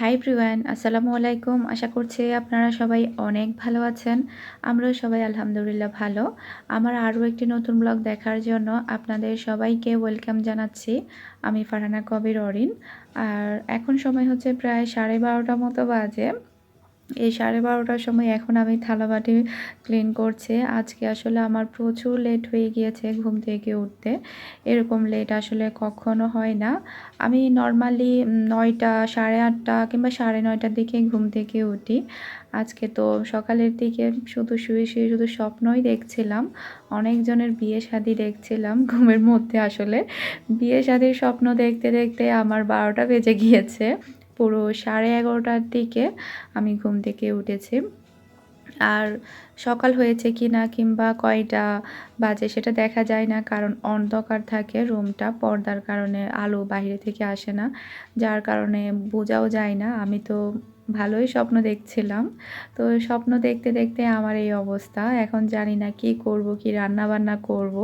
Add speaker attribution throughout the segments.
Speaker 1: High প্রিওয়ান আসসালামু আলাইকুম। আশা করছি আপনারা সবাই অনেক ভালো আছেন। আমরাও সবাই আলহামদুলিল্লাহ ভালো। আমার আরও একটি নতুন ব্লগ দেখার জন্য আপনাদের সবাইকে ওয়েলকাম জানাচ্ছি। আমি ফারহানা কবির অরিন। আর এখন সময় হচ্ছে প্রায় সাড়ে বারোটা মতো বাজে। এই সাড়ে বারোটার সময় এখন আমি থালাবাটি ক্লিন করছি। আজকে আসলে আমার প্রচুর লেট হয়ে গিয়েছে ঘুম থেকে উঠতে। এরকম লেট আসলে কখনো হয় না। আমি নর্মালি নয়টা, সাড়ে আটটা কিংবা সাড়ে নয়টার দিকে ঘুম থেকে উঠি। আজকে তো সকালের দিকে শুধু শুয়ে শুয়ে শুধু স্বপ্নই দেখছিলাম। অনেকজনের বিয়ে শাদি দেখছিলাম ঘুমের মধ্যে আসলে। বিয়ে শাদির স্বপ্ন দেখতে দেখতে আমার বারোটা বেজে গিয়েছে। পুরো সাড়ে এগারোটার দিকে আমি ঘুম থেকে উঠেছি। আর সকাল হয়েছে কি না কিংবা কয়টা বাজে সেটা দেখা যায় না, কারণ অন্ধকার থাকে, রুমটা পর্দার কারণে আলো বাইরে থেকে আসে না, যার কারণে বোঝাও যায় না। আমি তো ভালোই স্বপ্ন দেখছিলাম। তো স্বপ্ন দেখতে দেখতে আমার এই অবস্থা। এখন জানি না কি করব, কি রান্না বান্না করব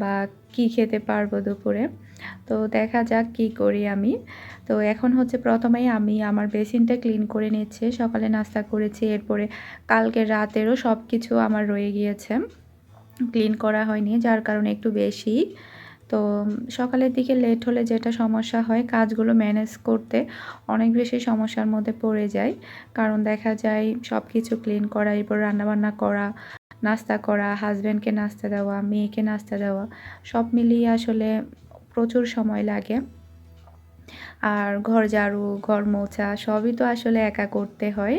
Speaker 1: বা কি খেতে পারব দুপুরে। তো দেখা যাক কি করি আমি। তো এখন হচ্ছে প্রথমেই আমি আমার বেসিনটা ক্লিন করে নিচ্ছি। সকালে নাস্তা করেছি, এরপরে কালকে রাতেরও সব কিছু আমার রয়ে গিয়েছে। ক্লিন করা হয়নি, যার কারণে একটু বেশি। তো সকালের দিকে লেট হলে যেটা সমস্যা হয়, কাজগুলো ম্যানেজ করতে অনেক বেশি সমস্যার মধ্যে পড়ে যায় কারণ দেখা যায় সব কিছু ক্লিন করা, এরপর রান্নাবান্না করা, নাস্তা করা, হাজব্যান্ডকে নাস্তা দেওয়া, মেয়েকে নাস্তা দেওয়া, সব মিলিয়ে আসলে প্রচুর সময় লাগে। আর ঘর ঝাড়ু, ঘর মোছা সবই তো আসলে একা করতে হয়।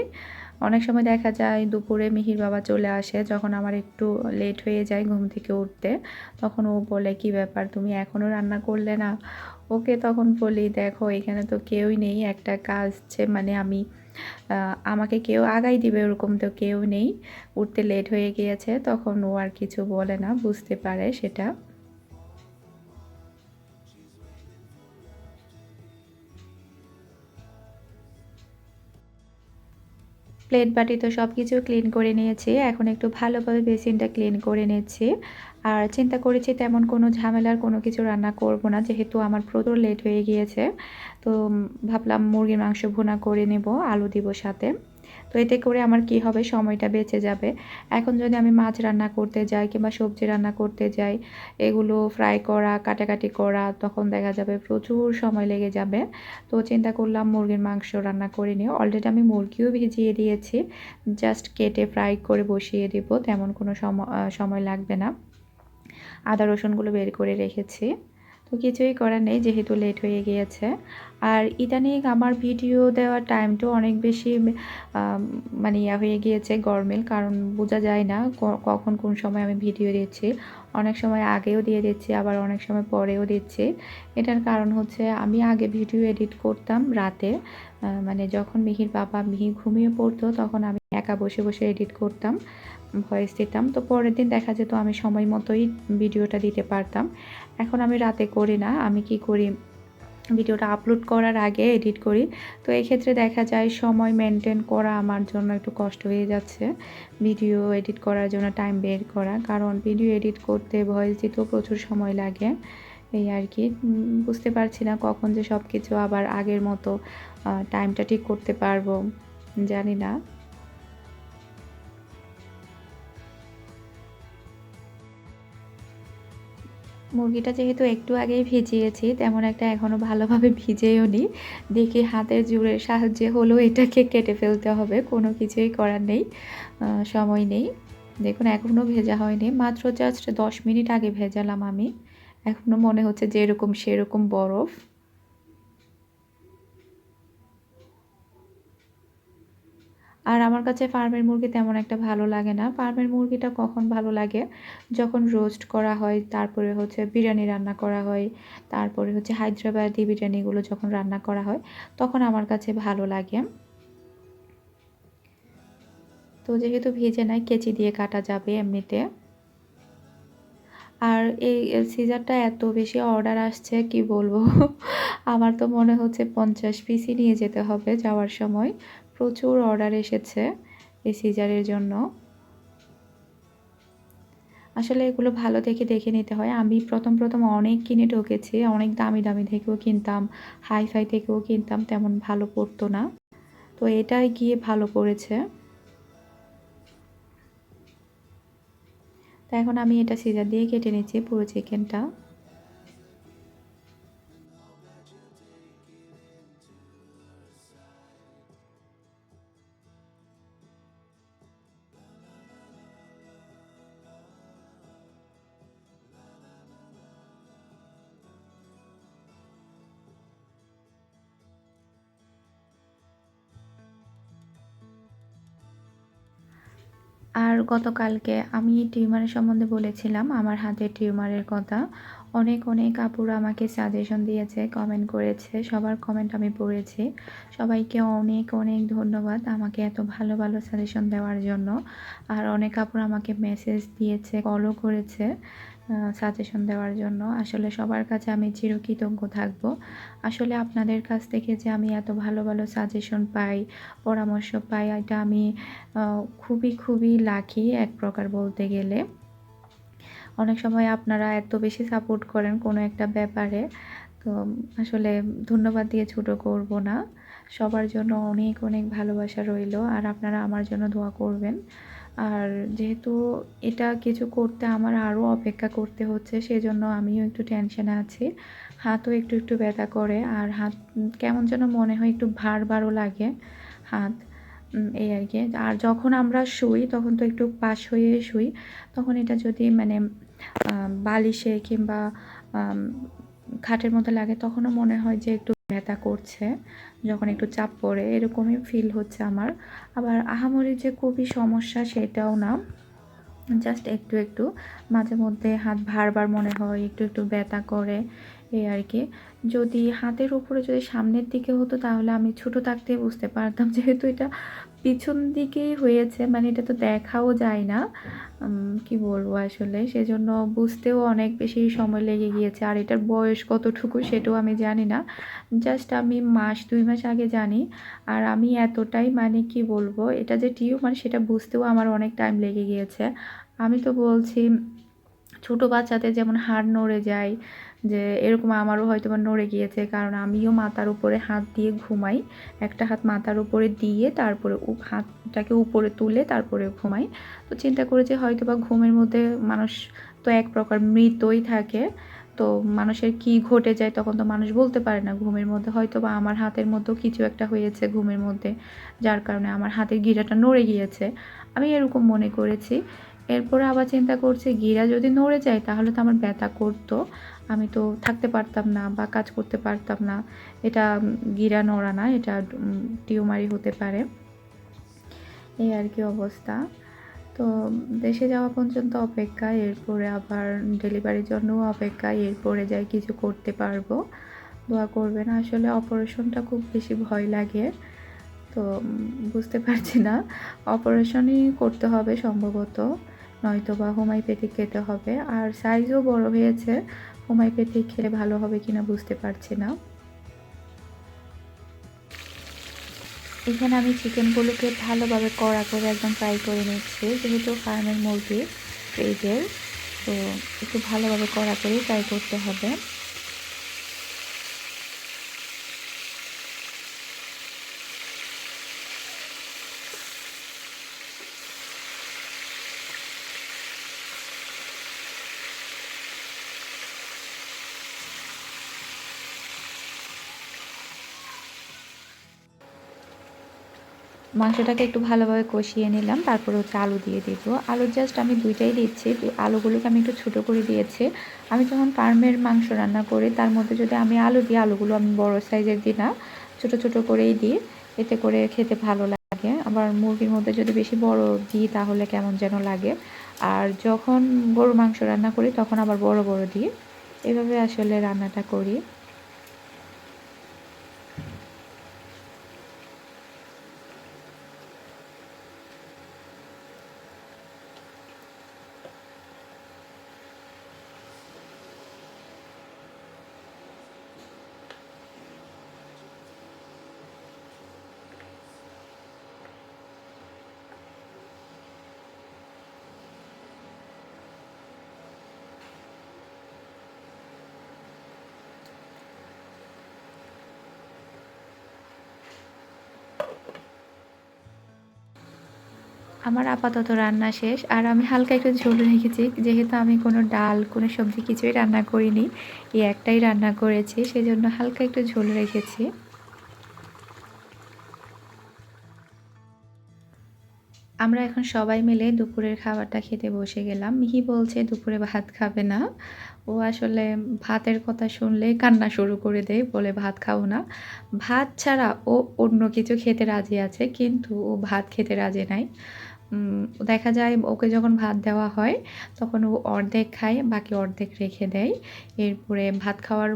Speaker 1: অনেক সময় দেখা যায় দুপুরে মিহির বাবা চলে আসে যখন আমার একটু লেট হয়ে যায় ঘুম থেকে উঠতে। তখন ও বলে, কি ব্যাপার? তুমি এখনও রান্না করলে না? ওকে তখন বলি, দেখো, এখানে তো কেউই নেই, একটা কাজ মানে আমি আমাকে কেউ আগাই দিবে, ওরকম তো কেউ নেই। উঠতে লেট হয়ে গিয়েছে, তখন ও আর কিছু বলে না, বুঝতে পারে সেটা। প্লেট বাটি তো সব কিছু ক্লিন করে নিয়েছি। এখন একটু ভালোভাবে বেসিনটা ক্লিন করে নিচ্ছি। আর চিন্তা করেছি তেমন কোনো ঝামেলার কোনো কিছু রান্না করব না, যেহেতু আমার প্রচুর লেট হয়ে গিয়েছে। তো ভাবলাম মুরগির মাংস ভুনা করে নেব, আলু দিব সাথে। তো এতে করে আমার কি হবে? সময়টা বেঁচে যাবে। এখন যদি আমি মাছ রান্না করতে যাই কিংবা সবজি রান্না করতে যাই, এগুলো ফ্রাই করা, কাটাকাটি করা, তখন দেখা যাবে প্রচুর সময় লেগে যাবে। তো চিন্তা করলাম মুরগির মাংস রান্না করে নিও অলরেডি আমি মুরগিও ভিজিয়ে দিয়েছি। জাস্ট কেটে ফ্রাই করে বসিয়ে দিব, তেমন কোনো সময় লাগবে না। আদা রসুনগুলো বের করে রেখেছি। তো কিছুই করার নেই, যেহেতু লেট হয়ে গিয়েছে। আর ইদানিং আমার ভিডিও দেওয়ার টাইমটাও অনেক বেশি মানে ইয়া হয়ে গিয়েছে, গরমিল। কারণ বোঝা যায় না কখন কোন সময় আমি ভিডিও দিচ্ছি। অনেক সময় আগেও দিয়ে দিচ্ছি, আবার অনেক সময় পরেও দিচ্ছি। এটার কারণ হচ্ছে আমি আগে ভিডিও এডিট করতাম রাতে। মানে যখন মিহির বাবা মিহি ঘুমিয়ে পড়তো, তখন আমি একা বসে বসে এডিট করতাম। ভয়েস দিতাম। তো পরের দিন দেখা যেত আমি সময় মতোই ভিডিওটা দিতে পারতাম। এখন আমি রাতে করি না, আমি কি করি? ভিডিওটা আপলোড করার আগে এডিট করি। তো ক্ষেত্রে দেখা যায় সময় মেনটেন করা আমার জন্য একটু কষ্ট হয়ে যাচ্ছে। ভিডিও এডিট করার জন্য টাইম বের করা। কারণ ভিডিও এডিট করতে ভয়েস দিতেও প্রচুর সময় লাগে। এই আর কি। বুঝতে পারছি না কখন যে সব কিছু আবার আগের মতো টাইমটা ঠিক করতে পারব। জানি না। মুরগিটা যেহেতু একটু আগেই ভিজিয়েছি, তেমন একটা এখনও ভালোভাবে ভিজেও নি। দেখি হাতের জুড়ের সাহায্যে হলেও এটাকে কেটে ফেলতে হবে, কোনো কিছুই করার নেই সময় নেই। দেখুন এখনও ভেজা হয়নি, মাত্র জাস্ট দশ মিনিট আগে ভেজালাম আমি। এখনও মনে হচ্ছে যেরকম সেরকম বরফ। আর আমার কাছে ফার্মের মুরগি তেমন একটা ভালো লাগে না। ফার্মের মুরগিটা কখন ভালো লাগে? যখন রোস্ট করা হয়, তারপরে হচ্ছে বিরিয়ানি রান্না করা হয়, তারপরে হচ্ছে হায়দ্রাবাদি বিরিয়ানিগুলো যখন রান্না করা হয়, তখন আমার কাছে ভালো লাগে। তো যেহেতু ভেজে নাই, কেচি দিয়ে কাটা যাবে এমনিতে। আর এই সিজারটা এত বেশি অর্ডার আসছে, কি বলব? আমার তো মনে হচ্ছে পঞ্চাশ পিসই নিয়ে যেতে হবে যাওয়ার সময়। প্রচুর অর্ডার এসেছে এই সিজারের জন্য। আসলে এগুলো ভালো দেখে দেখে নিতে হয়। আমি প্রথম প্রথম অনেক কিনে ঢুকেছি অনেক দামি দামি থেকেও কিনতাম হাই ফাই থেকেও কিনতাম, তেমন ভালো পড়তো না। তো এটাই গিয়ে ভালো পড়েছে। তো এখন আমি এটা সিজার দিয়ে কেটে নিচ্ছি পুরো চিকেনটা। গতকালকে আমি টিউমারের সম্বন্ধে বলেছিলাম, আমার হাতে টিউমারের কথা। অনেক অনেক আপুরা আমাকে সাজেশন দিয়েছে কমেন্ট করেছে, সবার কমেন্ট আমি পড়েছি। সবাইকে অনেক অনেক ধন্যবাদ আমাকে এত ভালো ভালো সাজেশন দেওয়ার জন্য। আর অনেক আপুরা আমাকে মেসেজ দিয়েছে কলও করেছে। সাজেশন দেওয়ার জন্য। আসলে সবার কাছে আমি চিরকৃতজ্ঞ থাকব। আসলে আপনাদের কাছ থেকে যে আমি এত ভালো ভালো সাজেশন পাই, পরামর্শ পাই, এটা আমি খুবই খুবই লাকি এক প্রকার বলতে গেলে। অনেক সময় আপনারা এত বেশি সাপোর্ট করেন কোনো একটা ব্যাপারে, তো আসলে ধন্যবাদ দিয়ে ছোটো করব না। সবার জন্য অনেক অনেক ভালোবাসা রইল, আর আপনারা আমার জন্য দোয়া করবেন। আর যেহেতু এটা কিছু করতে আমার আরও অপেক্ষা করতে হচ্ছে, সেজন্য আমিও একটু টেনশানে আছি। হাতও একটু একটু ব্যথা করে, আর হাত কেমন যেন মনে হয় একটু ভার ভারও লাগে হাত এই আর কি। আর যখন আমরা শুই, তখন তো একটু পাশ হয়ে শুই, তখন এটা যদি মানে বালিশে কিংবা খাটের মধ্যে লাগে তখনও মনে হয় যে একটু ব্যথা করছে, যখন একটু চাপ পড়ে, এরকমই ফিল হচ্ছে আমার। আবার আহামরির যে খুবই সমস্যা সেটাও না জাস্ট একটু একটু, মাঝে মধ্যে হাত ভারবার মনে হয়, একটু একটু ব্যথা করে এই আর কি। যদি হাতের উপরে যদি সামনের দিকে হতো তাহলে আমি ছোট থাকতে বুঝতে পারতাম, যেহেতু এটা পিছন দিকেই হয়েছে মানে এটা তো দেখাও যায় না। কি বলব আসলে? সেজন্য বুঝতেও অনেক বেশি সময় লেগে গিয়েছে। আর এটার বয়স কতটুকু সেটাও আমি জানি না। জাস্ট আমি মাস, দুই মাস আগে জানি। আর আমি এতটাই মানে কি বলব? এটা যে টিউমার সেটা বুঝতেও আমার অনেক টাইম লেগে গিয়েছে। আমি তো বলছি, ছোটো বাচ্চাদের যেমন হাড় নড়ে যায় যে এরকম আমারও হয়তো বা নড়ে গিয়েছে, কারণ আমিও মাথার উপরে হাত দিয়ে ঘুমাই। একটা হাত মাথার উপরে দিয়ে তারপরে হাতটাকে উপরে তুলে তারপরে ঘুমাই। তো চিন্তা করেছি হয়তো বা ঘুমের মধ্যে মানুষ তো এক প্রকার মৃতই থাকে। তো মানুষের কি ঘটে যায় তখন তো মানুষ বলতে পারে না ঘুমের মধ্যে। হয়তো বা আমার হাতের মধ্যেও কিছু একটা হয়েছে ঘুমের মধ্যে, যার কারণে আমার হাতের গিরাটা নড়ে গিয়েছে। আমি এরকম মনে করেছি। এরপরে আবার চিন্তা করছি গিরা যদি নড়ে যায় তাহলে তো আমার ব্যথা করতো। আমি তো থাকতে পারতাম না বা কাজ করতে পারতাম না। এটা গিরা নড়া না, এটা টিউমারই হতে পারে। এই আর কি অবস্থা। তো দেশে যাওয়া পর্যন্ত অপেক্ষা, এরপরে আবার ডেলিভারির জন্যও অপেক্ষা, এরপরে যাই কিছু করতে পারব। দোয়া করবেন, আসলে অপারেশনটা খুব বেশি ভয় লাগে। তো বুঝতে পারছি না, অপারেশনই করতে হবে সম্ভবত নয়তো বা হোমিওপ্যাথিক খেতে হবে। আর সাইজও বড় হয়েছে হোমিওপ্যাথিক খেলে ভালো হবে কিনা বুঝতে পারছি না। এখানে আমি চিকেনগুলোকে ভালোভাবে কড়া করে একদম ফ্রাই করে নিচ্ছি, যেহেতু ফার্মের মুরগি ফ্রিজের তো একটু ভালোভাবে কড়া করেই ফ্রাই করতে হবে। মাংসটাকে একটু ভালোভাবে কষিয়ে নিলাম, তারপরে হচ্ছে আলু দিয়ে দিব। আলু জাস্ট আমি দুইটাই দিচ্ছি আলুগুলোকে আমি একটু ছোটো করে দিয়েছি। আমি যখন ফার্মের মাংস রান্না করি, তার মধ্যে যদি আমি আলু দিই, আলুগুলো আমি বড় সাইজের দিই না, ছোটো ছোটো করেই দিই, এতে করে খেতে ভালো লাগে। আবার মুরগির মধ্যে যদি বেশি বড় দিই, তাহলে কেমন যেন লাগে। আর যখন গরু মাংস রান্না করি, তখন আবার বড় বড় দিই। এভাবে আসলে রান্নাটা করি। আমার আপাতত রান্না শেষ। আর আমি হালকা একটু ঝোল রেখেছি। যেহেতু আমি কোনো ডাল, কোনো সবজি কিছুই রান্না করিনি, এই একটাই রান্না করেছি, সেজন্য হালকা একটু ঝোল রেখেছি। আমরা এখন সবাই মিলে দুপুরের খাবারটা খেতে বসে গেলাম। মিহি বলছে, দুপুরে ভাত খাবে না। ও আসলে ভাতের কথা শুনলে কান্না শুরু করে দেয়, বলে, ভাত খাব না। ভাত ছাড়া ও অন্য কিছু খেতে রাজি আছে, কিন্তু ও ভাত খেতে রাজি নাই। দেখা যায় ওকে যখন ভাত দেওয়া হয়, তখন ও অর্ধেক খায়, বাকি অর্ধেক রেখে দেয়। এরপরে ভাত খাওয়ার,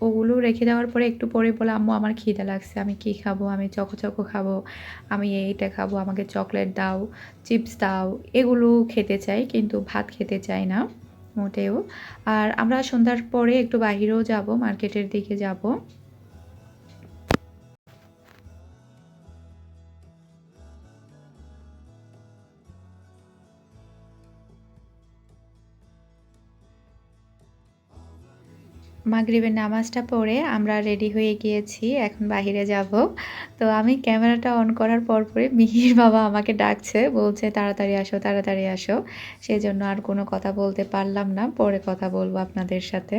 Speaker 1: ওগুলো রেখে দেওয়ার পরে একটু পরে বলে, আম্মু, আমার খিদে লাগছে, আমি কি খাব? আমি চকো চকো খাব, আমি এইটা খাব, আমাকে চকলেট দাও, চিপস দাও। এগুলো খেতে চাই কিন্তু ভাত খেতে চাই না মোটেও। আর আমরা সন্ধ্যার পরে একটু বাহিরেও যাব, মার্কেটের দিকে যাব। মাগরিবের নামাজটা পড়ে আমরা রেডি হয়ে গিয়েছি, এখন বাহিরে যাব। তো আমি ক্যামেরাটা অন করার পর পরে মিহির বাবা আমাকে ডাকছে, বলছে, তাড়াতাড়ি আসো তাড়াতাড়ি আসো। সেজন্য আর কোনো কথা বলতে পারলাম না, পরে কথা বলব আপনাদের সাথে।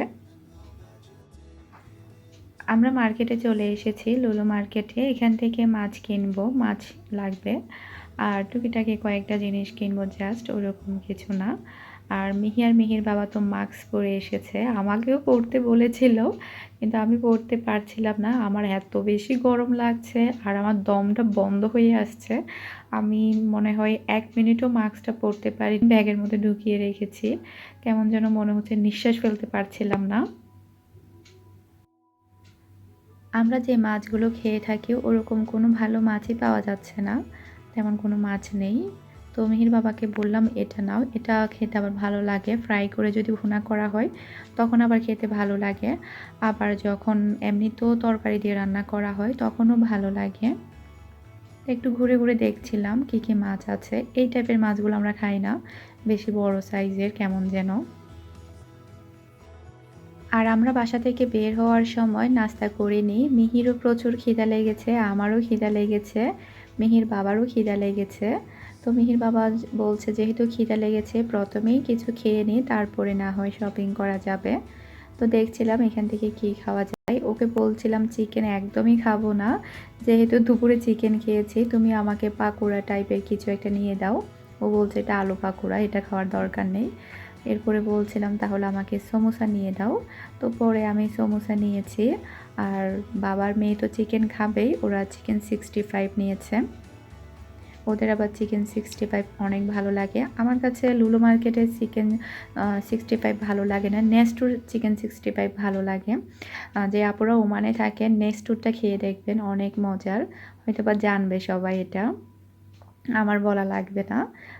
Speaker 1: আমরা মার্কেটে চলে এসেছি লুলু মার্কেটে এখান থেকে মাছ কিনবো, মাছ লাগবে। আর টুকিটাকি কয়েকটা জিনিস কিনবো জাস্ট ওরকম কিছু না। আর মিহি আর মিহির বাবা তো মাস্ক পরে এসেছে। আমাকেও পড়তে বলেছিল, কিন্তু আমি পড়তে পারছিলাম না। আমার এত বেশি গরম লাগছে আর আমার দমটা বন্ধ হয়ে আসছে। আমি মনে হয় এক মিনিটও মাস্কটা পরতে পারি ব্যাগের মধ্যে ঢুকিয়ে রেখেছি। কেমন যেন মনে হচ্ছে নিঃশ্বাস ফেলতে পারছিলাম না। আমরা যে মাছগুলো খেয়ে থাকি, ওরকম কোনো ভালো মাছই পাওয়া যাচ্ছে না। তেমন কোনো মাছ নেই। তো মিহির বাবাকে বললাম, এটা নাও, এটা খেতে আবার ভালো লাগে। ফ্রাই করে যদি ভুনা করা হয়, তখন আবার খেতে ভালো লাগে। আবার যখন এমনিতেও তরকারি দিয়ে রান্না করা হয়, তখনও ভালো লাগে। একটু ঘুরে ঘুরে দেখছিলাম কী কী মাছ আছে। এই টাইপের মাছগুলো আমরা খাই না। বেশি বড় সাইজের কেমন যেন। আর আমরা বাসা থেকে বের হওয়ার সময় নাস্তা করে নিই। মিহিরও প্রচুর খিদা লেগেছে, আমারও খিদা লেগেছে, মিহির বাবারও খিদা লেগেছে। তো মিহির বাবা বলছে, যেহেতু খিদা লেগেছে, প্রথমেই কিছু খেয়ে নিই তারপরে না হয় শপিং করা যাবে। তো দেখছিলাম এখান থেকে কি খাওয়া যায়। ওকে বলছিলাম, চিকেন একদমই খাব না। যেহেতু দুপুরে চিকেন খেয়েছি, তুমি আমাকে পাকোড়া টাইপের কিছু একটা নিয়ে দাও। ও বলছে, এটা আলু পাকোড়া, এটা খাওয়ার দরকার নেই। এরপরে বলছিলাম, তাহলে আমাকে সমোসা নিয়ে দাও। তো পরে আমি সমোসা নিয়েছি। আর বাবার মেয়ে তো চিকেন খাবেই, ওরা চিকেন সিক্সটি ফাইভ নিয়েছে। ওদের আবার চিকেন সিক্সটি ফাইভ অনেক ভালো লাগে। আমার কাছে লুলো মার্কেটের চিকেন সিক্সটি ফাইভ ভালো লাগে না। নেস্টুর চিকেন সিক্সটি ফাইভ ভালো লাগে। যে আপুরা ওমানে থাকেন নেস্টুরটা খেয়ে দেখবেন, অনেক মজার। হয়তো বা জানবে সবাই এটা। আমার বলা লাগবে না।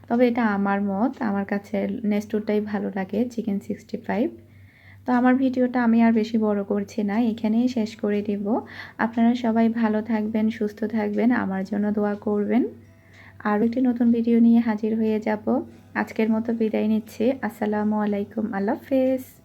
Speaker 1: তবে এটা আমার মত, আমার কাছে নেস্টুরটাই ভালো লাগে চিকেন সিক্সটি ফাইভ তো আমার ভিডিওটা আমি আর বেশি বড় করছি না, এখানেই শেষ করে দিব। আপনারা সবাই ভালো থাকবেন, সুস্থ থাকবেন, আমার জন্য দোয়া করবেন। আরও একটি নতুন ভিডিও নিয়ে হাজির হয়ে যাব। আজকের মতো বিদায় নিচ্ছি। আসসালামু আলাইকুম। আল্লাহ হাফেজ।